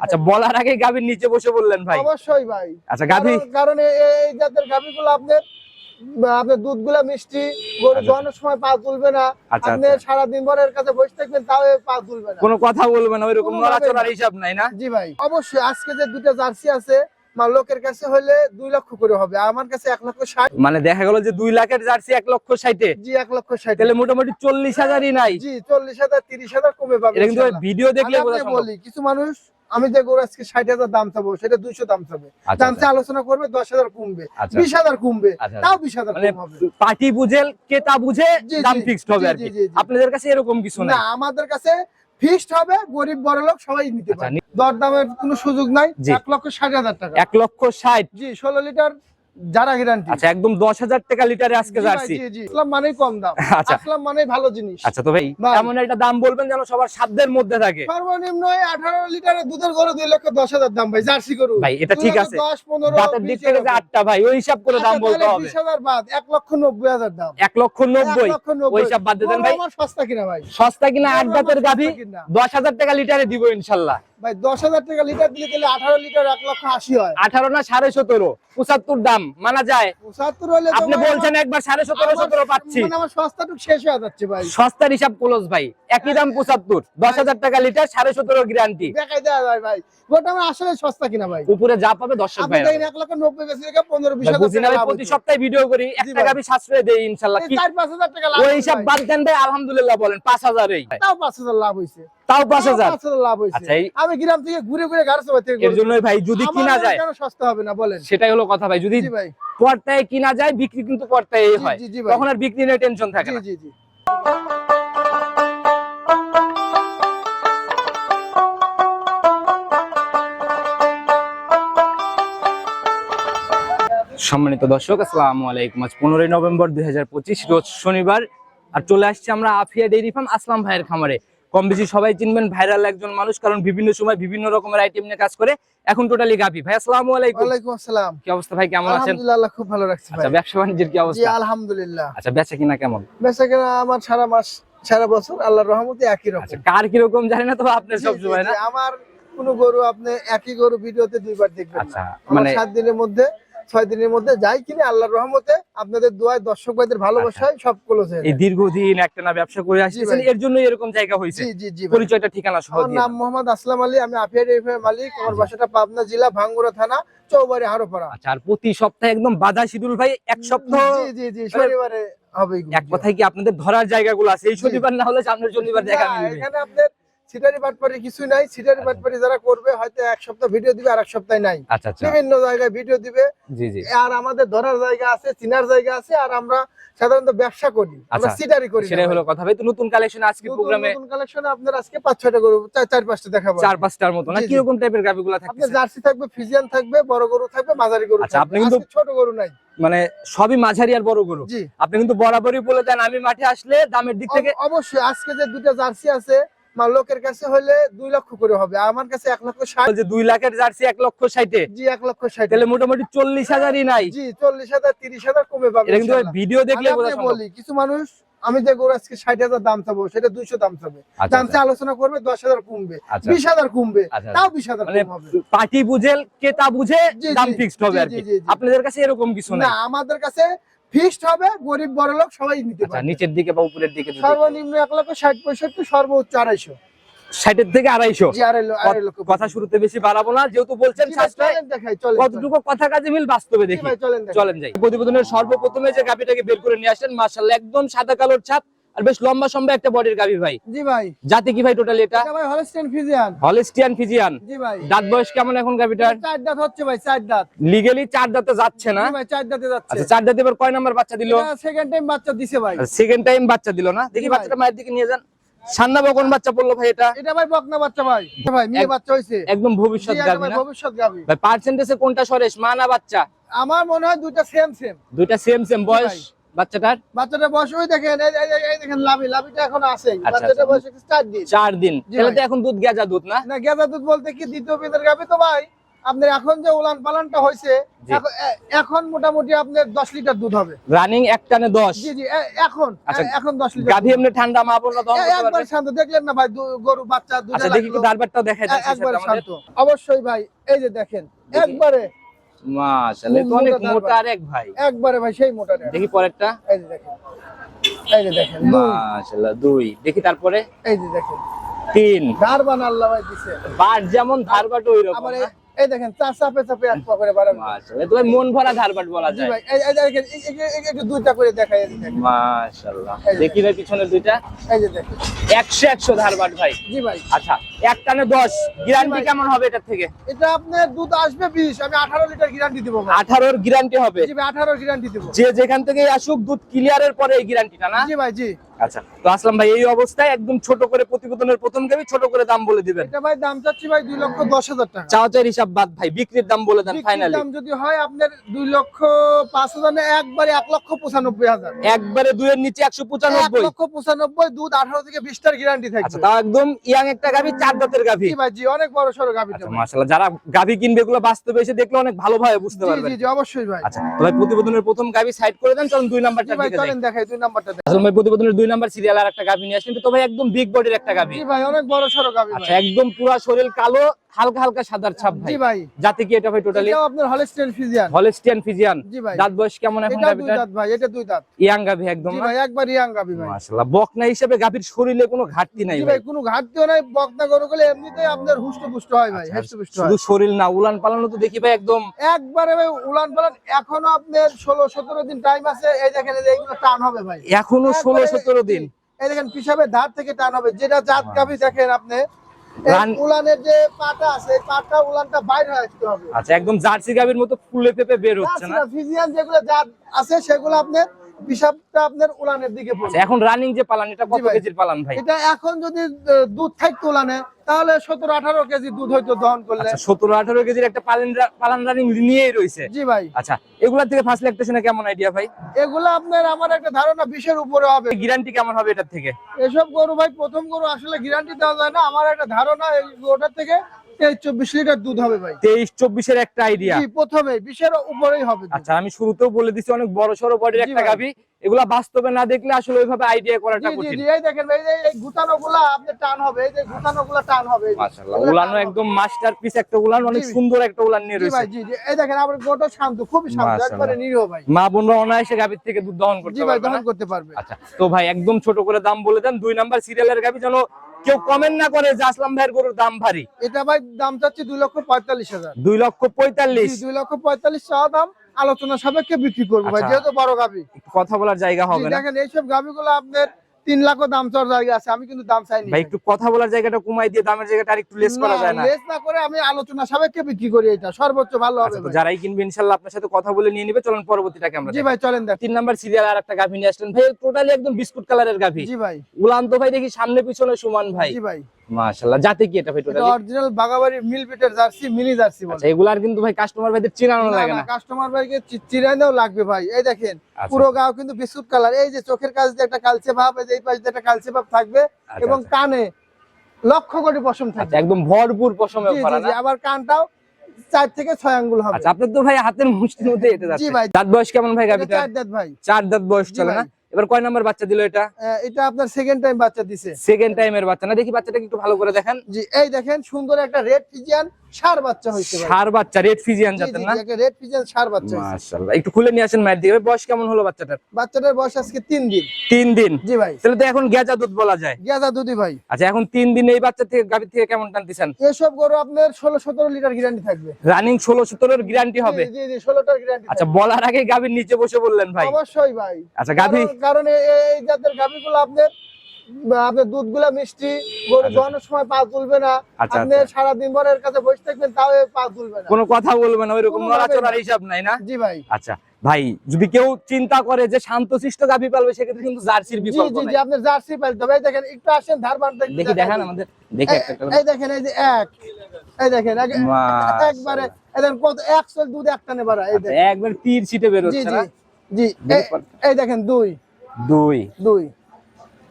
আচ্ছা বলার আগে গাভীর নিচে বসে বললেন ভাই। অবশ্যই ভাই। আচ্ছা গাভী কারণ- এই জাতের গাভীগুলো আপনার বা আপনার দুধগুলা মিষ্টি গরু আচ্ছা। দোয়ানোর সময় পা তুলবে না। আচ্ছা আপনি আচ্ছা। সারাদিন ভরের কাছে বসে থাকবেন তাও পা তুলবে না। কোনো কথা বলবেন না ওইরকম নড়াচড়ার হিসাব নাই না? জি ভাই। অবশ্যই আজকে যে দুটো জার্সি আছে লোকের কাছে হলে দুই লক্ষ করে হবে আমার কাছে এক লক্ষ ষাট। মানে দেখা গেল যে দুই লাখের জার্সি এক লক্ষ ষাটে। জি এক লক্ষ ষাট। তাহলে মোটামুটি চল্লিশ হাজারই নাই। জি চল্লিশ হাজার তিরিশ হাজার কমে পাবে কিন্তু ভিডিও দেখলে। বলি কিছু মানুষ আমি যে গরু আজকে ষাট হাজার দাম চাবো সেটা দুইশো দাম চাবে আচ্ছা, দাম চেয়ে আলোচনা করবে দশ হাজার কমবে আচ্ছা। বিশ হাজার কমবে আচ্ছা। তাও বিশ হাজার মানে পার্টি বুঝে কেতা বুঝে জি, দাম ফিক্সড হবে আর কি। আপনাদের কাছে এরকম কিছু না আমাদের কাছে ফিক্সড হবে গরিব বড় লোক সবাই নিতে আচ্ছা, পারে। দর দামের কোনো সুযোগ নাই এক লক্ষ ষাট হাজার টাকা। এক লক্ষ ষাট। জি ষোলো লিটার যারা গ্যারান্টি আচ্ছা একদম দশ হাজার টাকা লিটারে আজকে জার্সি। ইসলাম মানেই কম দাম। আচ্ছা। আসলাম মানেই ভালো জিনিস। আচ্ছা তো ভাই। এমন একটা দাম বলবেন যেন সবার সাধ্যের মধ্যে থাকে। সর্বনিম্ন আঠারো লিটারের দুধের গরু দুই লক্ষ দশ হাজার দাম ভাই জার্সি গরু। ভাই, এটা ঠিক আছে। দশ পনেরো দাঁতের দিক থেকে যে। আটটা ভাই ওই হিসাব করে দাম আচ্ছা, বলতে হবে। বিশ হাজার বাদ লক্ষ দাম। লক্ষ। ওই হিসাব বাদ দেন ভাই। আমার সস্তা কিনা ভাই? সস্তা কিনা আট গাভি। দশ হাজার টাকা লিটারে দিব ইনশাল্লাহ। ভাই দশ হাজার টাকা লিটার দিলে তাহলে আঠারো লিটার এক লক্ষ আশি হয়। আঠারো না সাড়ে সতেরো পঁচাত্তর দাম। মানা যায়। আপনি বলছেন একবার সাড়ে সতেরো সতেরো পাচ্ছি। মানে সস্তার হিসাব ক্লোজ ভাই। একই দাম পঁচাত্তর দশ হাজার টাকা লিটার সাড়ে সতেরো গ্যারান্টি আসলে সস্তা কিনা ভাই? উপরে যা পাবে দর্শক ভাই এক লক্ষ নব্বই পনেরো বিশ প্রতি সপ্তাহে ভিডিও করি। সাশ্রয় দেই ইনশাল্লাহ। টাকা ওই হিসাব ভাই। বাদ দেন ভাই আলহামদুলিল্লাহ বলেন পাঁচ হাজারই পাঁচ হাজার লাভ হয়েছে তাও পাঁচ হাজার। পাঁচ হাজার লাভ হয়েছে। আচ্ছা, আমি গ্রাম থেকে ঘুরে ঘুরে গাড়ি এর জন্যই ভাই যদি কিনা যায় কেন সস্তা হবে না বলেন। সেটাই হলো কথা ভাই যদি পর্তায় কিনা যায় বিক্রি কিন্তু পর্তায় হয়। তখন আর বিক্রি নিয়ে টেনশন থাকে না। জি জি। সম্মানিত দর্শক আসসালামু আলাইকুম। আজ পনেরোই নভেম্বর দুই হাজার পঁচিশ রোজ শনিবার। আর চলে আসছি আমরা আফিয়া ডেইরি ফার্ম আসলাম ভাইয়ের খামারে। কম বেশি সবাই চিনবেন ভাইরাল একজন মানুষ কারণ বিভিন্ন সময় বিভিন্ন রকমের আইটেম নিয়ে কাজ করে। এখন টোটালি গাভি ভাই আসসালামু আলাইকুম। ওয়ালাইকুম আসসালাম। কি অবস্থা ভাই কেমন আছেন? আলহামদুলিল্লাহ খুব ভালো রাখছে আচ্ছা ভাই। ব্যবসা বাণিজ্যের কি অবস্থা? জি আলহামদুলিল্লাহ। আচ্ছা বেচা কিনা কেমন? বেচা কেনা আমার সারা মাস সারা বছর আল্লাহর রহমতে একই রকম। আচ্ছা কার কীরকম জানি না তবে আপনার সব সময় না? আমার কোন গরু আপনি একই গরু ভিডিওতে দুইবার দেখবেন আচ্ছা মানে সাত দিনের মধ্যে ছয় দিনের মধ্যে যাই কিনে আল্লাহর রহমতে আপনাদের দোয়ায় দর্শক ভাইদের ভালোবাসায় সব ক্লোজ হয়ে আচ্ছা। এই দীর্ঘদিন একটা না ব্যবসা করে আসতেছেন ভাই। এর জন্য এরকম জায়গা হয়েছে। জি জি জি পরিচয়টা ঠিকানা সহ আমার নাম মোহাম্মদ আসলাম আলী আমি আফিয়া ডেয়ারি মালিক। আমার বাসাটা পাবনা জেলা ভাঙ্গুরা থানা চৌবাড়ি হারোপাড়া। আচ্ছা আর প্রতি সপ্তাহে একদম বাধা শিডিউল ভাই এক সপ্তাহ জি জি জি শনিবারে হবে এক কথায় কি আপনাদের ধরার জায়গাগুলো আছে? এই শনিবার না হলে সামনের শনিবার দেখা মিলবে। এখানে আপনার সিটারি বাটপারি কিছু নাই সিটারি আচ্ছা। বাটপারি যারা করবে হয়তো এক সপ্তাহ ভিডিও দিবে আর এক সপ্তাহ নাই। আচ্ছা আচ্ছা। বিভিন্ন জায়গায় ভিডিও দিবে। আর আমাদের ধরার জায়গা আছে চিনার জায়গা আছে আর আমরা সাধারণত ব্যবসা করি আমরা সিটারি করি সেটাই হলো কথা। ভাই নতুন কালেকশন আজকে প্রোগ্রামে নতুন কালেকশনে আপনার আজকে পাঁচ ছয়টা গরু চার পাঁচটা দেখাবো। চার পাঁচটার মতো। না জি। কীরকম টাইপের গাভিগুলো আপনার জার্সি থাকবে ফিজিয়ান থাকবে বড় গরু থাকবে মাঝারি গরু আচ্ছা, আপনি কিন্তু- ছোট গরু নাই। মানে সবই মাঝারি আর বড় গরু। আপনি কিন্তু বরাবরই বলে দেন আমি মাঠে আসলে দামের দিক থেকে অবশ্যই আজকে যে দুটো জার্সি আছে লোকের কাছে হলে দুই লক্ষ করে হবে আমার কাছে এক লক্ষ ষাট। দুই লাখের জার্সি এক লক্ষ ষাটে। জি এক লক্ষ ষাট। তাহলে মোটামুটি চল্লিশ হাজারই নাই। জি চল্লিশ হাজার তিরিশ হাজার কমে পাবে কিন্তু ভিডিও দেখলে বলি কিছু মানুষ আমি যে গরু আজকে ষাট হাজার দাম চাবো সেটা দুইশো দাম চাবে। আচ্ছা, দাম চেয়ে আলোচনা করবে দশ হাজার কমবে আচ্ছা। বিশ হাজার কমবে আচ্ছা, তাও বিশ হাজার মানে পার্টি বুঝে কেতা বুঝে দাম ফিক্সড হবে। আপনাদের কাছে এরকম কিছু না আমাদের কাছে ফিক্সড হবে গরিব বড় লোক সবাই নিতে পারবে। নিচের দিকে বা উপরের দিকে সর্বনিম্ন এক লক্ষ ষাট পঁয়ষট্টি সর্বোচ্চ আড়াইশো। ষাটের থেকে আড়াইশো? আড়াই আড়াই লক্ষ কথা শুরুতে বেশি বাড়াবো না যেহেতু বলছেন কতটুকু কথা কাজে মিল বাস্তবে দেখি। চলেন যাই। প্রতিবেদনের সর্বপ্রথমে যে গাভিটাকে বের করে নিয়ে আসেন মার্শাল একদম সাদা কালোর ছাপ। আর বেশ লম্বা সম্ভব একটা বডির গাভি ভাই। জি ভাই। জাতি কি ভাই টোটালি এটা? ভাই হলস্টেন ফিজিয়ান হলিস্টিয়ান ফিজিয়ান জি ভাই। দাঁত বয়স কেমন এখন গাভিটার? চার দাঁত হচ্ছে ভাই চার দাঁত। লিগেলি চার দাঁতে যাচ্ছে না? ভাই চার দাঁতে যাচ্ছে। আচ্ছা চার দাঁতে এবার কয় নাম্বার বাচ্চা দিল? সেকেন্ড টাইম বাচ্চা দিছে ভাই। সেকেন্ড টাইম বাচ্চা দিল না? দেখি বাচ্চাটা মায়ের দিকে নিয়ে যান। সান্না বকন বাচ্চা পড়ল ভাই এটা? এটা ভাই বকনা বাচ্চা ভাই। ভাই মেয়ে বাচ্চা হইছে। একদম ভবিষ্যৎ ভাই না? ভবিষ্যৎ গাবি ভাই পার্সেন্টেজে কোনটা সরেশ? মা না বাচ্চা? আমার মনে হয় দুইটা সেম সেম দুইটা সেম সেম বয়স ভাই। বাচ্চাটার বয়স ওই দেখেন এই এই- এই- এই দেখেন লাভি লাভিটা এখন আছে। আচ্ছা, আচ্ছা। বয়স চার দিন। চার দিন। তাহলে তো এখন দুধ গেজা দুধ না? না গেঁদা দুধ বলতে কি দ্বিতীয় বিদের গাবি তো ভাই আপনার এখন যে উলান পালানটা হয়েছে এখন- মোটামুটি আপনার দশ লিটার দুধ হবে। রানিং এক টানে দশ। জি জি এখন আচ্ছা, এখন দশ লিটার গাভী এমনি ঠান্ডা মা দহন একবার শান্ত দেখলেন না ভাই গরু বাচ্চা দুধে দেখি একবার। শান্ত। অবশ্যই ভাই এই যে দেখেন একবারে মাশাআল্লাহ তো অনেক মোটা আর এক ভাই। একবারে ভাই সেই মোটা। দেখি পরেরটা। এই যে দেখেন। এই যে দেখেন দুই। মাশাআল্লাহ দুই। দেখি তারপরে? এই যে দেখেন। তিন। ধারবান আল্লাহ ভাই দিছে। বার যেমন ধারবাট ওই রকম এই- দেখেন চা চাপে চাপে এক পা করে ভাই মন ভরা ধারবাট বলা যায়। ভাই এই দেখেন একটু দুইটা করে দেখাই মাশাআল্লাহ দেখি ভাই দুইটা। এই যে দেখেন। একশো একশো ধারবাট ভাই। জি ভাই। আচ্ছা এক টানে দশ গ্যারান্টি কেমন হবে এটার থেকে? এটা আপনার দুধ আসবে বিশ আমি আঠারো লিটার গ্যারান্টি দিব। আঠারোর গ্যারান্টি হবে। জি ভাই আঠারো গ্যারান্টি দিব। যে যেখান থেকে আসুক দুধ ক্লিয়ারের পরে এই গ্যারান্টিটা না? জি ভাই জি। আচ্ছা তো আসলাম ভাই এই অবস্থায় একদম ছোট করে প্রতিবেদনের প্রথম গাবি ছোট করে দাম বলে দিবেন। এটা ভাই দাম চাচ্ছি ভাই দুই লক্ষ দশ হাজার টাকা। হিসাব বাদ ভাই বিক্রির দাম বলে দেন ফাইনালি দাম যদি হয় আপনার দুই লক্ষ পাঁচ হাজার না একবারে এক লক্ষ পঁচানব্বই হাজার। একবারে দুইয়ের নিচে একশো এক পঁচানব্বই লক্ষ পঁচানব্বই দুধ আঠারো থেকে বিশটার গ্যারান্টি আচ্ছা তাও একদম ইয়াং একটা গাভি চার দাঁতের গাভি জি ভাই জি অনেক বড় সড়ো গাভিটা আচ্ছা মাশাআল্লাহ যারা গাভি কিনবে এগুলো বাস্তবে এসে দেখলে অনেক ভালোভাবে বুঝতে জি পারবেন। জি জি অবশ্যই ভাই। আচ্ছা ভাই প্রতিবেদনের প্রথম গাভি সাইড করে দেন চলুন দুই নাম্বারটা চলেন দেখাই দুই নাম্বারটা আসলে ভাই প্রতিবেদনের দুই নাম্বার সিরিয়াল আর একটা গাভি নিয়ে আসলেন। তো ভাই একদম বিগ বডির একটা গাভি। ভাই অনেক বড় সড়ো গাভি আচ্ছা একদম পুরা শরীর কালো হালকা হালকা সাদার ছাপ ভাই। জি ভাই। জাতি কি এটা ভাই টোটালি এটাও আপনার হলস্টেন ফিজিয়ান হলস্টিয়ান ফিজিয়ান জি ভাই। দাঁত বয়স কেমন এখন এটা দুই দাঁত ভাই এটা দুই দাঁত। ইয়াং গাভি একদম জি ভাই একবার ইয়াং গাভি ভাই। মাশাআল্লাহ বকনা হিসেবে গাভির শরীরে কোনো ঘাটতি নাই জি ভাই। কোনো ঘাটতিও নাই বকনা গরু গুলো এমনিতেই আপনার হুষ্ট পুষ্ট হয় ভাই আচ্ছা, হেষ্ট পুষ্ট হয়। শুধু শরীর না উলান পালানো তো দেখি ভাই একদম। একবারে ভাই উলান পালান এখনও আপনার ষোলো সতেরো দিন টাইম আছে এই দেখেন এই এইগুলো টান হবে ভাই। এখনও ষোলো একবারে- সতেরো দিন। এই দেখেন পিসাবের ধার থেকে টান হবে। যেটা জাত গাভি দেখেন আপনি উলানের যে পাটা আছে পাটা উলানটা বাইরে হয়ে আসতে হবে। আচ্ছা একদম জার্সি গাভির মতো ফুলে পেপে বের হচ্ছে না? ফিজিয়ান যেগুলো জাত আছে সেগুলো আপনার আপনার উলানের দিকে আচ্ছা, পড়বে এখন রানিং যে পালান এটা কত কেজির পালান ভাই? এটা এখন যদি দুধ থাকতো উলানে তাহলে সতেরো আঠারো কেজি দুধ হয়তো দহন করলে। আচ্ছা সতেরো আঠারো কেজির একটা পালান পালান রানিং নিয়েই রয়েছে। জি ভাই। আচ্ছা এগুলা থেকে ফার্স্ট ল্যাকটেশনে কেমন আইডিয়া ভাই? এগুলো আপনার আমার একটা ধারণা বিশের উপরে হবে। গ্যারান্টি কেমন হবে এটার থেকে? এসব গরু ভাই প্রথম গরু আসলে গ্যারান্টি দেওয়া যায় না। আমার একটা ধারণা এই গরুটার থেকে লিটার দুধ হবে ভাই। তেইশ চব্বিশের একটা আইডিয়া জি প্রথমে বিশের উপরেই হবে আচ্ছা আমি শুরুতেও বলে দিছি অনেক বড় বডির একটা। এগুলা বাস্তবে না দেখলে আসলে ওইভাবে আইডিয়া করাটা জি জি কঠিন। জি এই দেখেন ভাই, এই যে এই গুতানো গুলা আপনার টান হবে এই যে গুতানো টান হবে। মাশাআল্লাহ উলানো একদম মাস্টারপিস একটা উলান অনেক সুন্দর একটা উলান নিয়ে রয়েছে ভাই জি জি এই দেখেন গোটা শান্ত খুবই শান্ত একবারে নিরীহ ভাই। মা বোনরা অনায়াসে গাভীর থেকে দুধ দহন করতে জি ভাই না? দহন করতে পারবে। আচ্ছা তো ভাই একদম ছোট করে দাম বলে দেন দুই নাম্বার সিরিয়ালের গাভি যেন কেউ কমেন্ট না করে যে আসলাম ভাইয়ের গরুর দাম ভারী। এটা ভাই দাম চাচ্ছি দুই লক্ষ পঁয়তাল্লিশ হাজার। দুই লক্ষ পঁয়তাল্লিশ। দুই লক্ষ পঁয়তাল্লিশ চাওয়া দাম আলোচনা সাপেক্ষে বিক্রি করব ভাই আচ্ছা। যেহেতু বড় গাভী কথা বলার জায়গা হবে দেখেন এইসব গাভিগুলো আপনার তিন লাখও দাম চর জায়গা আছে আমি কিন্তু দাম চাইনি। ভাই একটু কথা বলার জায়গাটা কমাই দিয়ে দামের জায়গাটা আর একটু লেস করা যায় না। লেস না করে আমি আলোচনা সাপেক্ষে বিক্রি করি এটা সর্বোচ্চ ভালো হবে আচ্ছা তো যারাই কিনবে ইনশাআল্লাহ আপনার সাথে কথা বলে নিয়ে নেবে চলুন পরবর্তীটাকে আমরা জি ভাই চলেন দেখ। তিন নাম্বার সিরিয়াল আর একটা গাভী নিয়ে আসলেন। ভাই টোটালি একদম বিস্কুট কালারের গাভী। জি ভাই। উলান্ত তো ভাই দেখি সামনে পিছনে সমান ভাই। জি ভাই। মাশাআল্লাহ যাতে কি এটা ভাই টোটালি অরিজিনাল বাগাবাড়ি মিল পিটের জার্সি মিনি জার্সি বলে। আচ্ছা কিন্তু ভাই কাস্টমার ভাইদের চিনানো লাগে না কাস্টমার ভাইকে চিরাইলেও লাগবে ভাই। এই দেখেন আচ্ছা, পুরো গাও কিন্তু বিস্কুট কালার। এই যে চোখের কাছে দিয়ে একটা কালচে ভাব এই যে এই পাশে দিয়ে একটা কালচে ভাব থাকবে আচ্ছা, এবং। কানে লক্ষ কোটি পশম থাকবে। একদম ভরপুর পশমে ভরা না? আবার কানটাও চার থেকে ছয় আঙ্গুল হবে। আচ্ছা আপনার তো ভাই হাতের মুষ্টির মধ্যে এটা যাচ্ছে। জি ভাই। দাঁত বয়স কেমন ভাই এটা চার দাঁত ভাই। চার দাঁত বয়স চলে না? এবার কয় নাম্বার বাচ্চা দিল এটা? এটা আপনার সেকেন্ড টাইম বাচ্চা দিছে। সেকেন্ড টাইমের বাচ্চা। না দেখি বাচ্চাটাকে একটু ভালো করে দেখেন। জি এই দেখেন সুন্দর একটা রেড ফিজিয়ান সার বাচ্চা হয়েছে সার বাচ্চা রেড ফিজিয়ান জাতের না? জি, রেড ফিজিয়ান সার বাচ্চা মাশাআল্লাহ একটু খুলে নিয়ে আসেন মায়ের দিকে। বয়স কেমন হলো বাচ্চাটার? বাচ্চাটার বয়স আজকে তিন দিন। তিন দিন? জি ভাই। তাহলে তো এখন গেজা দুধ বলা যায়। গেজা দুধি ভাই। আচ্ছা এখন দিন এই বাচ্চা থেকে থেকে কেমন টানতেছেন? এসব গরু আপনার ষোলো সতেরো লিটার গ্যারান্টি থাকবে। রানিং গ্যারান্টি হবে জি, জি জি ষোলোটার গ্যারান্টি আচ্ছা বলার আগে গাভীর নিচে বসে বললেন ভাই। অবশ্যই ভাই। আচ্ছা গাভী কারণ- এই জাতের গাভিগুলো আপনার বা দুধগুলা মিষ্টি গরু আচ্ছা। দোয়ানোর সময় পা তুলবে না। আচ্ছা, আপনি আচ্ছা। সারাদিন ভর এর কাছে বসে থাকবেন তাও পা তুলবে না। কোনো কথা বলবেন না ওইরকম নড়াচড়ার হিসাব নাই না? জি ভাই। আচ্ছা ভাই যদি কেউ চিন্তা করে যে শান্তশিষ্ট গাভী পালবে সেক্ষেত্রে কিন্তু জার্সির বিকল্প জি নাই। জি আপনার জার্সি পালতে এই দেখেন একটু আসেন ধারবান দেখি দেখান আমাদের। দেখি একটা। এই দেখেন এই যে এক। এই দেখেন। একবারে এই দেখেন কত এক চল দুধ একটা নেবার এই আচ্ছা, দেখেন। একবার তীর ছিটে জি বেরোচ্ছে জি না? জি পর- এই দেখেন দুই। দুই। দুই।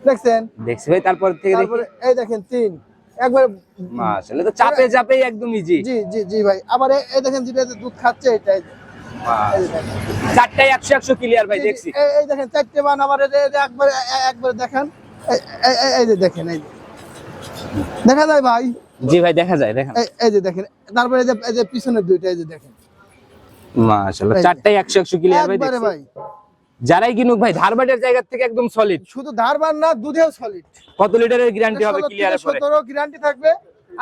দেখছেন? দেখছি ভাই তারপর থেকে তারপরে এই দেখেন তিন। একবার মাশাআল্লাহ তো চাপে চাপে একদম ইজি জি জি জি ভাই। আবার এই দেখেন যেটা দুধ খাচ্ছে এটা এই। দেখেন। চারটায় একশো একশো ক্লিয়ার ভাই জি, জি, দেখছি। এই- এই দেখেন চারটে বান আবার যে- একবার একবার দেখেন। এই- এই- এই- এই যে দেখেন এই দেখা যায় ভাই? জি ভাই দেখা যায় দেখেন এই- যে দেখেন তারপরে এই যে পিছনের দুইটা এই যে দেখেন। মাশাআল্লাহ চারটায় একশো একশো ক্লিয়ার ভাই দেখছি। ভাই। যারাই কিনুক ভাই ধারবাটের জায়গা থেকে একদম সলিড শুধু ধারবার না দুধেও সলিড কত লিটারের গ্যারান্টি হবে ক্লিয়ারের পরে সতেরো গ্যারান্টি থাকবে।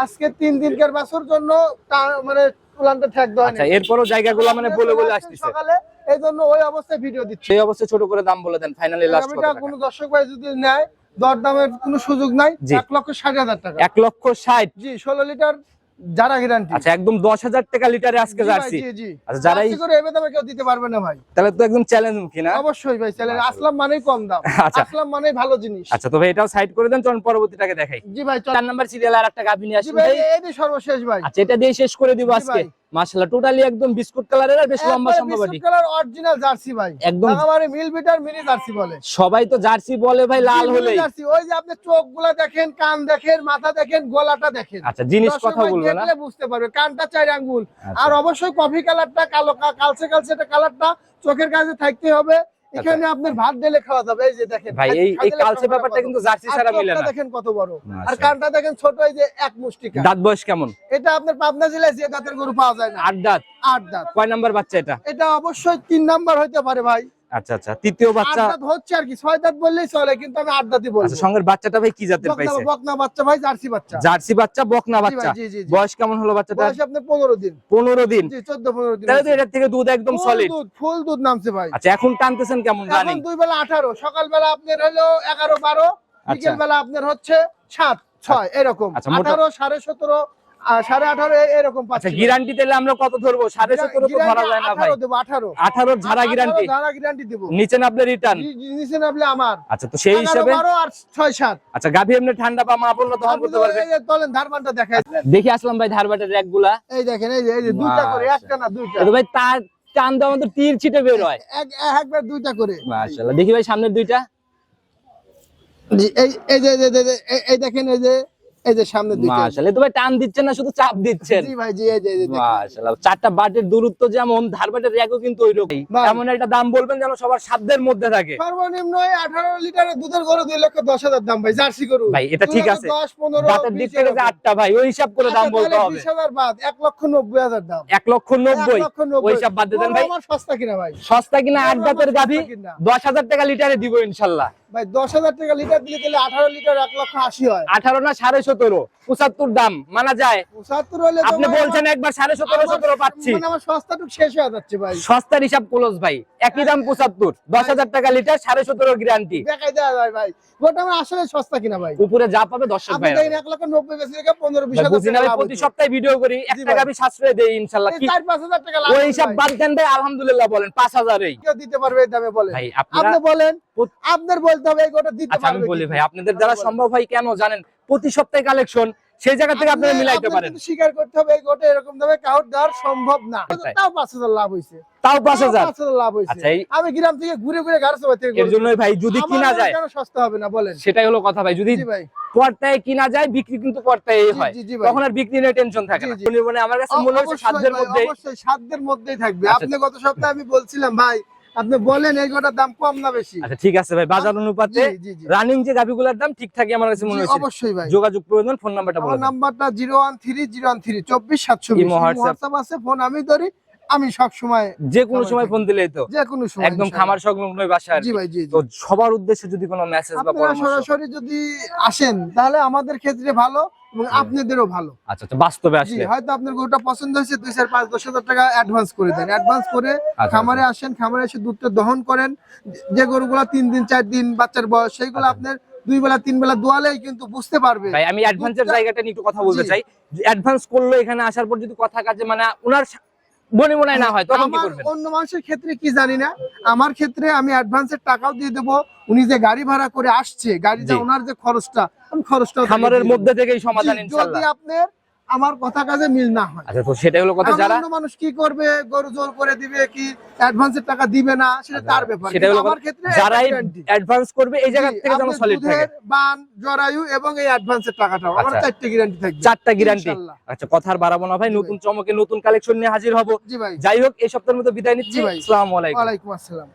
আজকে তিন দিনকার বাছুর জন্য মানে উলানটা ঠেক দেওয়া আচ্ছা এরপরও জায়গাগুলো মানে বলে বলে আসতেছে। সকালে এই জন্য ওই অবস্থায় ভিডিও দিচ্ছি। সেই অবস্থায় ছোট করে দাম বলে দেন ফাইনালি লাস্ট কত কোনো দর্শক ভাই যদি নেয় দর দামের কোনো সুযোগ নাই। এক লক্ষ ষাট হাজার টাকা। এক লক্ষ ষাট। জি ষোলো লিটার যারা গ্যারান্টি আচ্ছা একদম দশ হাজার টাকা লিটারে আজকে জার্সি। আচ্ছা, যারাই- করে এবে দামে কেউ দিতে পারবে না ভাই। তাহলে তো একদম চ্যালেঞ্জ মুখী না? অবশ্যই ভাই চ্যালেঞ্জ আসলাম মানেই কম দাম। আচ্ছা। আসলাম মানেই ভালো জিনিস। আচ্ছা তো ভাই এটাও সাইড করে দেন চলুন পরবর্তীটাকে দেখাই। জি ভাই চল। চার নাম্বার সিরিয়াল আর একটা গাভি নিয়ে আসুন ভাই এই সর্বশেষ ভাই। আচ্ছা এটা দিয়ে শেষ করে দিব আজকে। মাশাআল্লাহ টোটালি একদম বিস্কুট কালারের আর বেশ লম্বা সম্ভবটি কালার অরিজিনাল জার্সি ভাই। একদম। একেবারে মিল বিটার মিনি জার্সি বলে। সবাই তো জার্সি বলে ভাই লাল হলে জার্সি ওই যে আপনি চোখগুলা দেখেন কান দেখেন মাথা দেখেন গলাটা দেখেন। আচ্ছা জিনিস কথা বলবেন না। বুঝতে পারবে কানটা চার আঙ্গুল। আচ্ছা। আর অবশ্যই কফি কালারটা কালো কালচে কালচে কালারটা চোখের কাছে থাকতে হবে। এখানে আপনার ভাত ঢেলে খাওয়া যাবে এই যে দেখেন ভাই এই এই কালচে ব্যাপারটা কিন্তু জার্সি আর ছাড়া মিলে না। দেখেন কত বড়। আর মাশাআল্লাহ। কানটা দেখেন ছোট এই যে এক মুষ্টিকা। দাঁত বয়স কেমন? এটা আপনার পাবনা জেলায় যে দাঁতের গরু পাওয়া যায় না। আট দাঁত। আট দাঁত। কয় নাম্বার বাচ্চা এটা? এটা অবশ্যই তিন নাম্বার হইতে পারে ভাই। আচ্ছা আচ্ছা। তৃতীয় বাচ্চা হচ্ছে আর কি। ছয় দাঁত বললেই চলে কিন্তু আমি আট দাঁতই বলব। আচ্ছা সঙ্গের বাচ্চাটা ভাই কি জাতের পাইছে? বকনা বাচ্চা ভাই জার্সি বাচ্চা। জার্সি বাচ্চা বকনা বাচ্চা। বয়স কেমন হলো বাচ্চাটার? বয়স আপনার পনেরো দিন। পনেরো দিন। জি চোদ্দ পনেরো দিন তাহলে। এটার থেকে দুধ একদম সলিড দুধ ফুল দুধ নামছে ভাই। আচ্ছা এখন টানতেছেন কেমন এখন দুই বেলা আঠারো সকাল বেলা আপনার হলো এগারো বারো আচ্ছা। বিকেল বেলা আপনার হচ্ছে সাত ছয় এরকম। আচ্ছা, মোটা- আঠারো সাড়ে আঠারো এরকম আচ্ছা গ্যারান্টি দিলে আমরা কত ধরবো? সাড়ে সতেরো তো ধরা যায় না ভাই। আঠারো আঠারো। ঝাড়া গ্যারান্টি ঝাড়া গ্যারান্টি দেবো। নিচে নামলে রিটার্ন নিচে নামলে আমার। আচ্ছা তো সেই হিসাবে আর ছয় সাত। আচ্ছা গাভী এমনি ঠান্ডা বা মা বলল তখন করতে পারবে? এই ধারবানটা দেখাই দেখি আসলাম ভাই ধারবাটের র্যাকগুলা এই দেখেন এই যে এই যে দুইটা করে মাশাআল্লাহ। একটা না দুইটা। ভাই তার টান দেওয়া মতো তীর ছিটে বের হয়। এক- একবার দুইটা করে। মাশাআল্লাহ। দেখি ভাই সামনের দুইটা। এই এই যে এই দেখেন এই যে এই যে সামনে দুইটা মাশাআল্লাহ তো ভাই টান দিচ্ছেন না শুধু চাপ দিচ্ছেন। জি ভাই জি এই যে এই যে দেখেন। মাশাআল্লাহ চারটা বাটের দূরত্ব যেমন ধারবাটের র্যাকও কিন্তু ওই রকম এমন একটা দাম বলবেন যেন সবার সাধ্যের মধ্যে থাকে। সর্বনিম্ন এই আঠারো লিটারের দুধের গরু লক্ষ দশ হাজার দাম ভাই জার্সি গরু। ভাই, এটা ঠিক আছে। দশ পনেরো দাঁতের দিক থেকে যে আটটা ভাই ওই হিসাব করে দাম আচ্ছা, বলতে হবে। বাদ লক্ষ নব্বই হাজার দাম। এক লক্ষ নব্বই। এক লক্ষ নব্বই। ওই হিসাব বাদ দেন ভাই। আমার সস্তা কিনা ভাই? সস্তা কিনা আট দাঁতের গাভী সস্তা কিনা। দশ হাজার টাকা লিটারে দিব ইনশাল্লাহ। ভাই দশ হাজার টাকা লিটার দিলে তাহলে আঠারো লিটার এক লক্ষ আশি হয়। আঠারো না সাড়ে সতেরো? পঁচাত্তর দাম মানা যায়। পঁচাত্তর হলে আপনি বলছেন একবার সাড়ে সতেরো সতেরো পাচ্ছি। মানে আমার সস্তাটুক শেষ হয়ে যাচ্ছে ভাই। সস্তার হিসাব ক্লোজ ভাই। একই দাম পঁচাত্তর। দশ হাজার টাকা লিটার সাড়ে সতেরো গ্যারান্টি দেখাই দেওয়া যায় ভাই। গোটা আমার আসলে সস্তা কিনা ভাই? উপরে যা পাবে দর্শক ভাই। এক লক্ষ নব্বই বেশি পনেরো বিশ হাজার টাকা প্রতি সপ্তাহে ভিডিও করি। ভাই। গাভী সাশ্রয় দেই ইনশাল্লাহ চার পাঁচ হাজার টাকা ওই হিসাব ভাই। বাদ দেন ভাই আলহামদুলিল্লাহ বলেন পাঁচ হাজারই। কেউ দিতে পারবে এই দামে বলেন। ভাই আপনি বলেন আপনার বলতে হবে এই গোটা দিতে আচ্ছা আমি বলি ভাই আপনাদের দ্বারা সম্ভব হয় কেন জানেন? প্রতি সপ্তাহে কালেকশন সেই জায়গা থেকে আপনারা মিলাইতে পারেন। স্বীকার করতে হবে এই গোটা এরকম দামে কাউর দেওয়ার সম্ভব না। সেটাই। তাও পাঁচ হাজার লাভ হয়েছে তাও পাঁচ তাও হাজার? পাঁচ হাজার লাভ হয়েছে আচ্ছা, আমি গ্রাম থেকে ঘুরে ঘুরে গাড়ি চালাতে এর জন্যই ভাই যদি কিনা যায় কেন সস্তা হবে না বলেন। সেটাই হলো কথা ভাই যদি পর্তায় কিনা যায় বিক্রি কিন্তু পর্তায় হয়। তখন আর বিক্রি নিয়ে টেনশন থাকে না। মানে আমার কাছে মনে হচ্ছে সাধ্যের মধ্যে অবশ্যই সাধ্যের মধ্যেই থাকবে। আচ্ছা। আপনি গত সপ্তাহে আমি বলছিলাম ভাই আপনি বলেন এই গোটার দাম কম না বেশি? আচ্ছা ঠিক আছে ভাই। বাজার অনুপাতে। রানিং যে গাভিগুলোর দাম ঠিকঠাকই আমার কাছে মনে হচ্ছে অবশ্যই ভাই। যোগাযোগ প্রয়োজন ফোন নাম্বারটা বলে আমার দিন। নাম্বারটা zero one three zero one three চব্বিশ সাতশো ইমো, হোয়াটসঅ্যাপ। আছে ফোন আমি ধরি আমি সব সময় যে কোনো সময় ফোন দিলেই তো। যে কোনো সময় একদম খামার সংলগ্ন বাসা আর জি ভাই জি। তো সবার উদ্দেশ্যে যদি কোনো মেসেজ বা পরামর্শ সরাসরি যদি আসেন তাহলে আমাদের ক্ষেত্রে ভালো। এবং আপনাদেরও ভালো। আচ্ছা আচ্ছা বাস্তবে আসলে? হয়তো আপনার গরুটা পছন্দ হয়েছে দুই চার পাঁচ দশ হাজার টাকা অ্যাডভান্স করে দেন। অ্যাডভান্স করে আচ্ছা, খামারে আসেন খামারে এসে দুধটা দহন করেন। যে গরুগুলা তিন দিন চার দিন বাচ্চার বয়স সেইগুলো আচ্ছা। আপনার দুই বেলা তিন বেলা দোয়ালেই কিন্তু বুঝতে পারবে। ভাই আমি অ্যাডভান্সের জায়গাটা নিয়ে একটু কথা বলতে। চাই। অ্যাডভান্স করল এখানে আসার পর যদি কথা কাজে মানে ওনার সা- মনে না হয় তখন কি আমার করবেন? অন্য মানুষের ক্ষেত্রে কি জানি না। আমার ক্ষেত্রে আমি অ্যাডভান্সের টাকাও দিয়ে দেবো। উনি যে গাড়ি ভাড়া করে আসছে গাড়ি যে ওনার যে খরচটা আমি খরচটা খামারের মধ্যে থেকেই সমাধান যদি ইনশাআল্লাহ। আপনার আমার কথা কাজে মিল না হয়। আচ্ছা তো সেটাই হলো কথা যারা মানুষ কি করবে গরু জোর করে দিবে কি অ্যাডভান্সের টাকা দিবে না সেটা তার ব্যাপার। কিন্তু হলো আমার ক্ষেত্রে যারা অ্যাডভান্স করবে এই জায়গা থেকে যেন সলিড থাকে। বান জরায়ু এবং এই অ্যাডভান্সের টাকাটাও আমার আচ্ছা। চারটে গ্যারান্টি থাকবে। চারটা গ্যারান্টি আচ্ছা কথার বাড়াবো না ভাই নতুন চমকে নতুন কালেকশন নিয়ে হাজির হব। জি ভাই। যাই হোক এই সপ্তাহের মতো বিদায় নিচ্ছি। জি ভাই। আসসালামু আলাইকুম। আসসালাম।